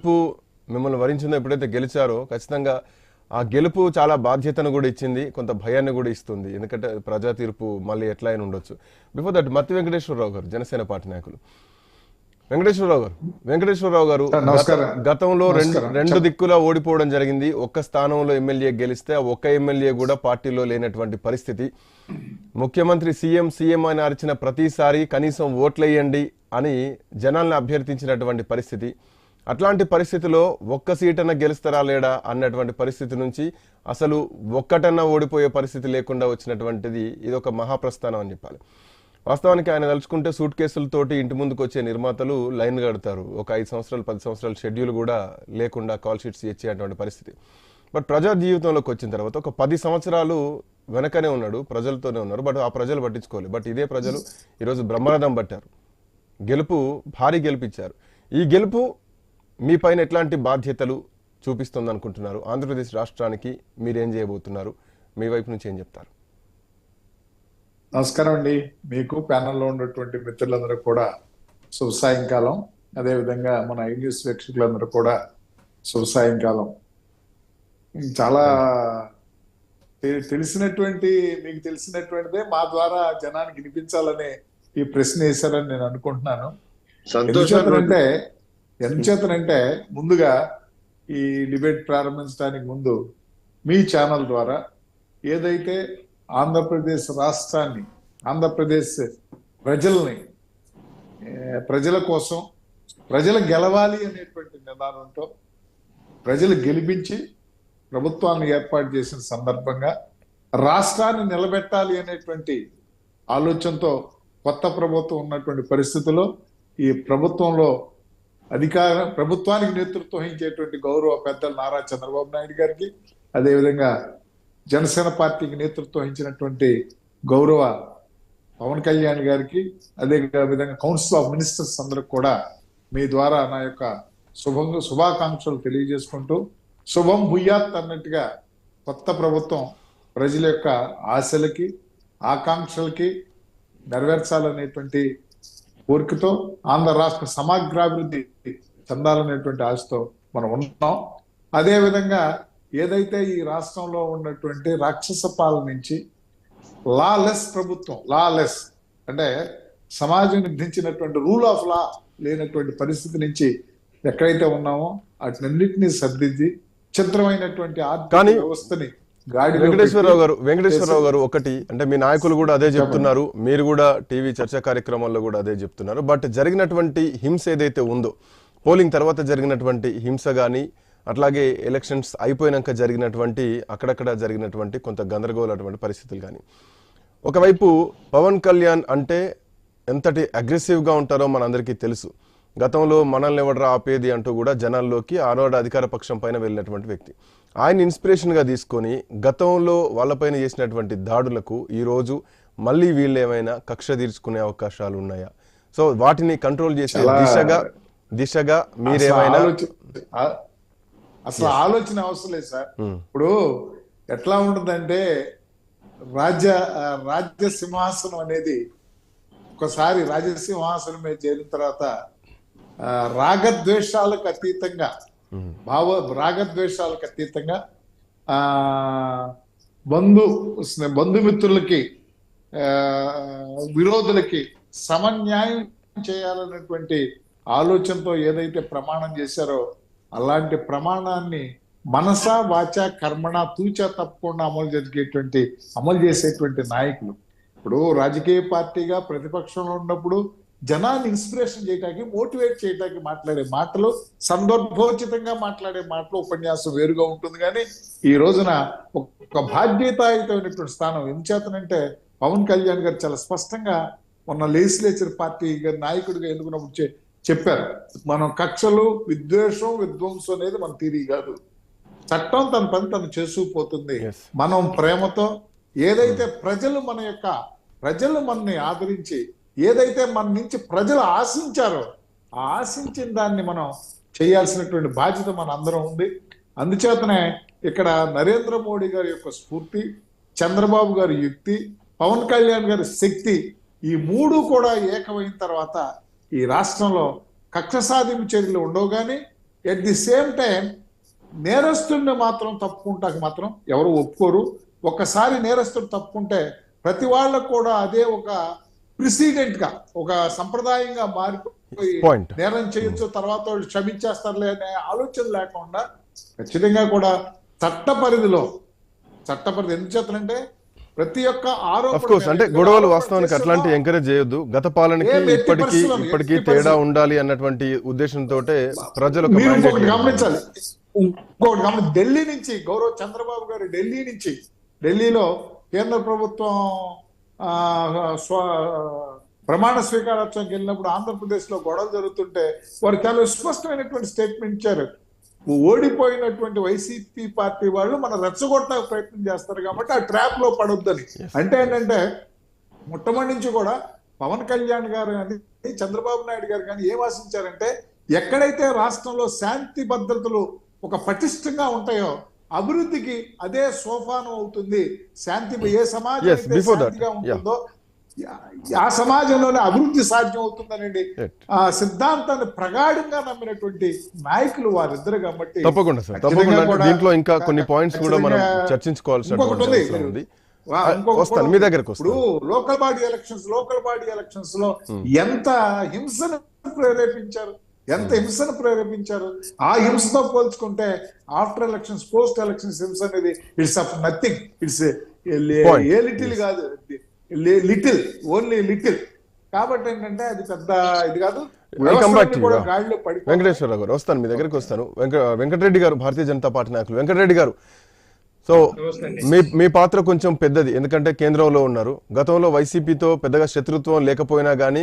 గెలుపు మిమ్మల్ని వరించిందో ఎప్పుడైతే గెలిచారో ఖచ్చితంగా ఆ గెలుపు చాలా బాధ్యతను కూడా ఇచ్చింది కొంత భయాన్ని కూడా ఇస్తుంది. ఎందుకంటే ప్రజా తీర్పు మళ్ళీ ఎట్లా అయినా ఉండొచ్చు. బిఫోర్ దట్ మత్తి వెంకటేశ్వరరావు గారు జనసేన పార్టీ నాయకులు. వెంకటేశ్వరరావు గారు వెంకటేశ్వరరావు గారు గతంలో రెండు. రెండు దిక్కులా ఓడిపోవడం జరిగింది. ఒక్క స్థానంలో ఎమ్మెల్యే గెలిస్తే ఆ ఒక్క ఎమ్మెల్యే కూడా పార్టీలో లేనటువంటి పరిస్థితి. ముఖ్యమంత్రి సీఎం సీఎం అని అరిచిన ప్రతిసారి కనీసం ఓట్లేయండి అని జనాల్ని అభ్యర్థించినటువంటి పరిస్థితి. అట్లాంటి పరిస్థితిలో ఒక్క సీటన్నా గెలుస్తారా లేడా అన్నటువంటి పరిస్థితి నుంచి అసలు ఒక్కటన్నా ఓడిపోయే పరిస్థితి లేకుండా వచ్చినటువంటిది ఇది ఒక మహాప్రస్థానం అని చెప్పాలి. వాస్తవానికి ఆయన తలుచుకుంటే సూట్ కేసులతోటి ఇంటి ముందుకు వచ్చే నిర్మాతలు లైన్ కడతారు. ఒక ఐదు సంవత్సరాలు పది సంవత్సరాలు షెడ్యూల్ కూడా లేకుండా కాల్ షీట్స్ ఇచ్చేటువంటి పరిస్థితి. బట్ ప్రజా జీవితంలోకి వచ్చిన తర్వాత ఒక పది సంవత్సరాలు వెనకనే ఉన్నాడు ప్రజలతోనే ఉన్నారు. బట్ ఆ ప్రజలు పట్టించుకోవాలి బట్ ఇదే ప్రజలు ఈరోజు బ్రహ్మరథం పట్టారు. గెలుపు భారీ గెలిపించారు ఈ గెలుపు మీ పైన ఎట్లాంటి బాధ్యతలు చూపిస్తుంది అనుకుంటున్నారు ఆంధ్రప్రదేశ్ రాష్ట్రానికి మీరేం చేయబోతున్నారు? మీ వైపు నుంచి ఏం చెప్తారు? నమస్కారం అండి. మీకు ప్యానెల్లో ఉన్నటువంటి మిత్రులందరూ కూడా శుభ సాయంకాలం అదేవిధంగా మన ఐ న్యూస్ వీక్షకులందరూ కూడా శుభ సాయంకాలం చాలా తెలిసినటువంటి మీకు తెలిసినటువంటిదే మా ద్వారా జనానికి వినిపించాలనే ఈ ప్రశ్న వేశారని నేను అనుకుంటున్నాను. సంతోషం ఎందుచేతనంటే ముందుగా ఈ డిబేట్ ప్రారంభించడానికి ముందు మీ ఛానల్ ద్వారా ఏదైతే ఆంధ్రప్రదేశ్ రాష్ట్రాన్ని ఆంధ్రప్రదేశ్ ప్రజల్ని ప్రజల కోసం ప్రజలు గెలవాలి అనేటువంటి నిదానంతో ప్రజలు గెలిపించి ప్రభుత్వాన్ని ఏర్పాటు చేసిన సందర్భంగా రాష్ట్రాన్ని నిలబెట్టాలి అనేటువంటి ఆలోచనతో కొత్త ప్రభుత్వం ఉన్నటువంటి పరిస్థితుల్లో ఈ ప్రభుత్వంలో అధికార ప్రభుత్వానికి నేతృత్వం వహించేటువంటి గౌరవ పెద్దలు నారా చంద్రబాబు నాయుడు గారికి అదేవిధంగా జనసేన పార్టీకి నేతృత్వం వహించినటువంటి గౌరవ పవన్ కళ్యాణ్ గారికి అదే విధంగా కౌన్సిల్ ఆఫ్ మినిస్టర్స్ అందరికి కూడా మీ ద్వారా నా యొక్క శుభం శుభాకాంక్షలు తెలియజేసుకుంటూ శుభం భూయాత్ అన్నట్టుగా కొత్త ప్రభుత్వం ప్రజల యొక్క ఆశలకి ఆకాంక్షలకి నెరవేర్చాలనేటువంటి కోరికతో ఆంధ్ర రాష్ట్ర సమగ్రాభివృద్ధి చెందాలనేటువంటి ఆశతో మనం ఉన్నాం. అదే విధంగా ఏదైతే ఈ రాష్ట్రంలో ఉన్నటువంటి రాక్షస పాలన నుంచి లాలెస్ ప్రభుత్వం లాలెస్ అంటే సమాజం నిర్ధించినటువంటి రూల్ ఆఫ్ లా లేనటువంటి పరిస్థితి నుంచి ఎక్కడైతే ఉన్నామో వాటినన్నింటినీ సర్దిద్ది చిత్రమైనటువంటి ఆర్థిక వ్యవస్థని వెంకటేశ్వరరావు గారు వెంకటేశ్వరరావు గారు ఒకటి అంటే మీ నాయకులు కూడా అదే చెప్తున్నారు మీరు కూడా టీవీ చర్చా కార్యక్రమాల్లో కూడా అదే చెప్తున్నారు బట్ జరిగినటువంటి హింస ఏదైతే ఉందో పోలింగ్ తర్వాత జరిగినటువంటి హింస కానీ అట్లాగే ఎలక్షన్స్ అయిపోయినాక జరిగినటువంటి అక్కడక్కడ జరిగినటువంటి కొంత గందరగోళటువంటి పరిస్థితులు కానీ ఒకవైపు పవన్ కళ్యాణ్ అంటే ఎంతటి అగ్రెసివ్గా ఉంటారో మనందరికీ తెలుసు. గతంలో మనల్ని ఎవడరా ఆపేది అంటూ కూడా జనాల్లోకి ఆనాడు అధికార పక్షం పైన వెళ్ళినటువంటి వ్యక్తి. ఆయన ఇన్స్పిరేషన్గా తీసుకొని గతంలో వాళ్ళపైన చేసినటువంటి దాడులకు ఈరోజు మళ్ళీ వీళ్ళు ఏమైనా కక్ష తీర్చుకునే అవకాశాలు ఉన్నాయా? సో వాటిని కంట్రోల్ చేసే దిశగా దిశగా మీరేమైనా అసలు ఆలోచన అవసరం లేదు సార్. Hmm. ఇప్పుడు ఎట్లా ఉంటుందంటే రాజ్య రాజ్య సింహాసనం అనేది ఒకసారి రాజసింహాసనం మీద చేరిన తర్వాత రాగద్వేషాలకు అతీతంగా భావ రాగద్వేషాలకు అతీతంగా ఆ బంధు స్నే- బంధుమిత్రులకి విరోధులకి సమన్యాయం చేయాలన్నటువంటి ఆలోచనతో ఏదైతే ప్రమాణం చేశారో అలాంటి ప్రమాణాన్ని మనస వాచ కర్మణ తూచా తప్పకుండా అమలు జరిగేటువంటి అమలు చేసేటువంటి నాయకులు. ఇప్పుడు రాజకీయ పార్టీగా ప్రతిపక్షంలో ఉన్నప్పుడు జనాన్ని ఇన్స్పిరేషన్ చేయడానికి మోటివేట్ చేయడానికి మాట్లాడే మాటలు సందర్భోచితంగా మాట్లాడే మాటలు ఉపన్యాసం వేరుగా ఉంటుంది. కానీ ఈ రోజున ఒక బాధ్యతాయుతమైనటువంటి స్థానం ఎంచేతనంటే పవన్ కళ్యాణ్ గారు చాలా స్పష్టంగా మొన్న లెజిస్లేచర్ పార్టీ గారి నాయకుడిగా ఎన్నుకున్నప్పుడు చెప్పారు. మనం కక్షలు విద్వేషం విధ్వంసం అనేది మన తీరి కాదు. చట్టం తన పని తను చేసుకుపోతుంది. మనం ప్రేమతో ఏదైతే ప్రజలు మన యొక్క ప్రజలు మనని ఆదరించి ఏదైతే మన నుంచి ప్రజలు ఆశించారో ఆశించిన దాన్ని మనం చేయాల్సినటువంటి బాధ్యత మన అందరం ఉంది. అందుచేతనే ఇక్కడ నరేంద్ర మోడీ గారి యొక్క స్ఫూర్తి చంద్రబాబు గారి యుక్తి పవన్ కళ్యాణ్ గారి శక్తి ఈ మూడు కూడా ఏకమైన తర్వాత ఈ రాష్ట్రంలో కక్ష సాధింపు చర్యలు ఉండవు కానీ ఎట్ ది సేమ్ టైం నేరస్తుడిని మాత్రం తప్పుకుంటాక మాత్రం ఎవరు ఒప్పుకోరు. ఒక్కసారి నేరస్తుడు తప్పుకుంటే ప్రతి వాళ్ళకు కూడా అదే ఒక ప్రిసిడెంట్గా ఒక సంప్రదాయంగా మారిపోయి. నేరం చేయొచ్చు తర్వాత వాళ్ళు క్షమించేస్తారులే అనే ఆలోచన లేకుండా ఖచ్చితంగా కూడా చట్ట పరిధిలో చట్ట పరిధి ఎందుకు చేతనంటే ప్రతి ఒక్క ఆరోపణ అంటే గొడవలు వాస్తవానికి అట్లాంటి ఎంకరేజ్ చేయొద్దు గత పాలనకి ఇప్పటికీ ఇప్పటికీ తేడా. ఉండాలి అన్నటువంటి ఉద్దేశంతో ప్రజలు గమనించాలి ఇంకొకటి గమని ఢిల్లీ నుంచి గౌరవ్ చంద్రబాబు గారు ఢిల్లీ నుంచి ఢిల్లీలో కేంద్ర ప్రభుత్వం ప్రమాణ స్వీకారోత్సవంకి వెళ్ళినప్పుడు ఆంధ్రప్రదేశ్లో గొడవలు జరుగుతుంటే వారు చాలా స్పష్టమైనటువంటి స్టేట్మెంట్ ఇచ్చారు. ఓడిపోయినటువంటి వైసీపీ పార్టీ వాళ్ళు మన రెచ్చగొట్టడానికి ప్రయత్నం చేస్తారు కాబట్టి ఆ ట్రాప్లో పడొద్దని అంటే ఏంటంటే మొట్టమొదటి నుంచి కూడా పవన్ కళ్యాణ్ గారు కానీ చంద్రబాబు నాయుడు గారు కానీ ఏం ఆశించారంటే ఎక్కడైతే రాష్ట్రంలో శాంతి భద్రతలు ఒక పటిష్టంగా ఉంటాయో అభివృద్ధికి అదే సోపానం అవుతుంది. శాంతి ఏ సమాజం ఉంటుందో ఆ సమాజంలోనే అభివృద్ధి సాధ్యం అవుతుందనండి. ఆ సిద్ధాంతాన్ని ప్రగాఢంగా నమ్మినటువంటి నాయకులు వారిద్దరు కాబట్టి తప్పకుండా సార్. తప్పకుండా దీంట్లో ఇంకా కొన్ని పాయింట్స్ కూడా మనం ఇంకొక- వస్తాను. మీ దగ్గరకు ఇప్పుడు local body elections local body ఎలక్షన్స్లో ఎంత హింసను ప్రేరేపించారు? ఎంత హింసను ప్రేరేపించారు? ఆ హింసతో పోల్చుకుంటే ఆఫ్టర్ ఎలక్షన్స్ పోస్ట్ ఎలక్షన్స్ హింస అనేది it's of nothing it's. A little కాదు. లిటిల్ ఓన్లీ లిటిల్ కాబట్టి ఏంటంటే అది పెద్ద ఇది కాదు. వెంకటేశ్వరరావు గారు వస్తాను మీ దగ్గరికి వస్తాను. వెంక వెంకటరెడ్డి గారు భారతీయ జనతా పార్టీ నాయకులు. వెంకటరెడ్డి గారు సో మీ మీ పాత్ర కొంచెం పెద్దది. ఎందుకంటే కేంద్రంలో ఉన్నారు. గతంలో వైసీపీతో పెద్దగా శత్రుత్వం లేకపోయినా కానీ